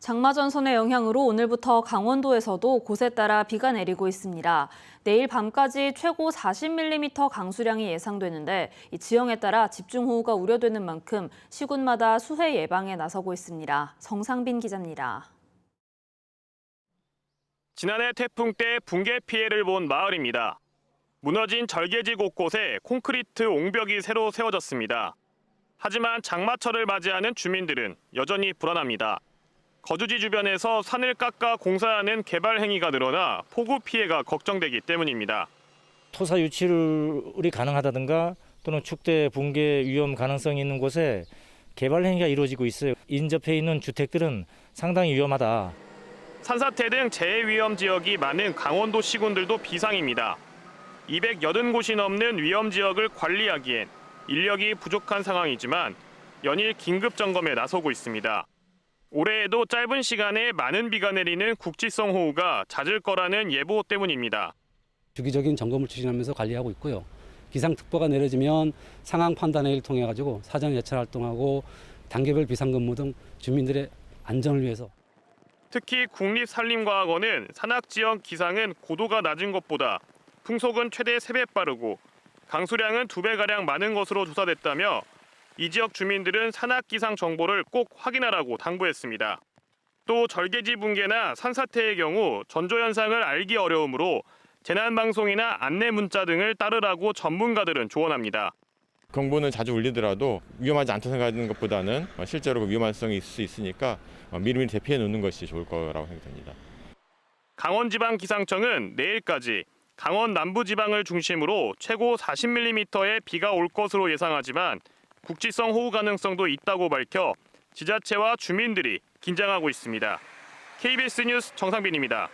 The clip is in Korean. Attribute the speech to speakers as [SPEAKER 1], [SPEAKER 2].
[SPEAKER 1] 장마 전선의 영향으로 오늘부터 강원도에서도 곳에 따라 비가 내리고 있습니다. 내일 밤까지 최고 40mm 강수량이 예상되는데 이 지형에 따라 집중호우가 우려되는 만큼 시군마다 수해 예방에 나서고 있습니다. 정상빈 기자입니다.
[SPEAKER 2] 지난해 태풍 때 붕괴 피해를 본 마을입니다. 무너진 절개지 곳곳에 콘크리트 옹벽이 새로 세워졌습니다. 하지만 장마철을 맞이하는 주민들은 여전히 불안합니다. 거주지 주변에서 산을 깎아 공사하는 개발 행위가 늘어나 폭우 피해가 걱정되기 때문입니다.
[SPEAKER 3] 토사 유출이 가능하다든가 또는 축대 붕괴 위험 가능성이 있는 곳에 개발 행위가 이루어지고 있어요. 인접해 있는 주택들은 상당히 위험하다.
[SPEAKER 2] 산사태 등 재해 위험 지역이 많은 강원도 시군들도 비상입니다. 280곳이 넘는 위험 지역을 관리하기엔 인력이 부족한 상황이지만 연일 긴급 점검에 나서고 있습니다. 올해에도 짧은 시간에 많은 비가 내리는 국지성 호우가 잦을 거라는 예보 때문입니다.
[SPEAKER 4] 주기적인 점검을 추진하면서 관리하고 있고요. 기상특보가 내려지면 상황 판단회의를 통해 가지고 사전 예찰 활동하고 단계별 비상근무 등 주민들의 안전을 위해서
[SPEAKER 2] 특히 국립산림과학원은 산악 지역 기상은 고도가 낮은 것보다 풍속은 최대 3배 빠르고 강수량은 2배 가량 많은 것으로 조사됐다며 이 지역 주민들은 산악 기상 정보를 꼭 확인하라고 당부했습니다. 또 절개지 붕괴나 산사태의 경우 전조 현상을 알기 어려우므로 재난 방송이나 안내 문자 등을 따르라고 전문가들은 조언합니다.
[SPEAKER 5] 경보는 자주 울리더라도 위험하지 않다 생각하는 것보다는 실제로 그 위험성이 있을 수 있으니까 미리미리 대피해 놓는 것이 좋을 거라고 생각됩니다.
[SPEAKER 2] 강원지방기상청은 내일까지 강원 남부지방을 중심으로 최고 40mm의 비가 올 것으로 예상하지만 국지성 호우 가능성도 있다고 밝혀 지자체와 주민들이 긴장하고 있습니다. KBS 뉴스 정상빈입니다.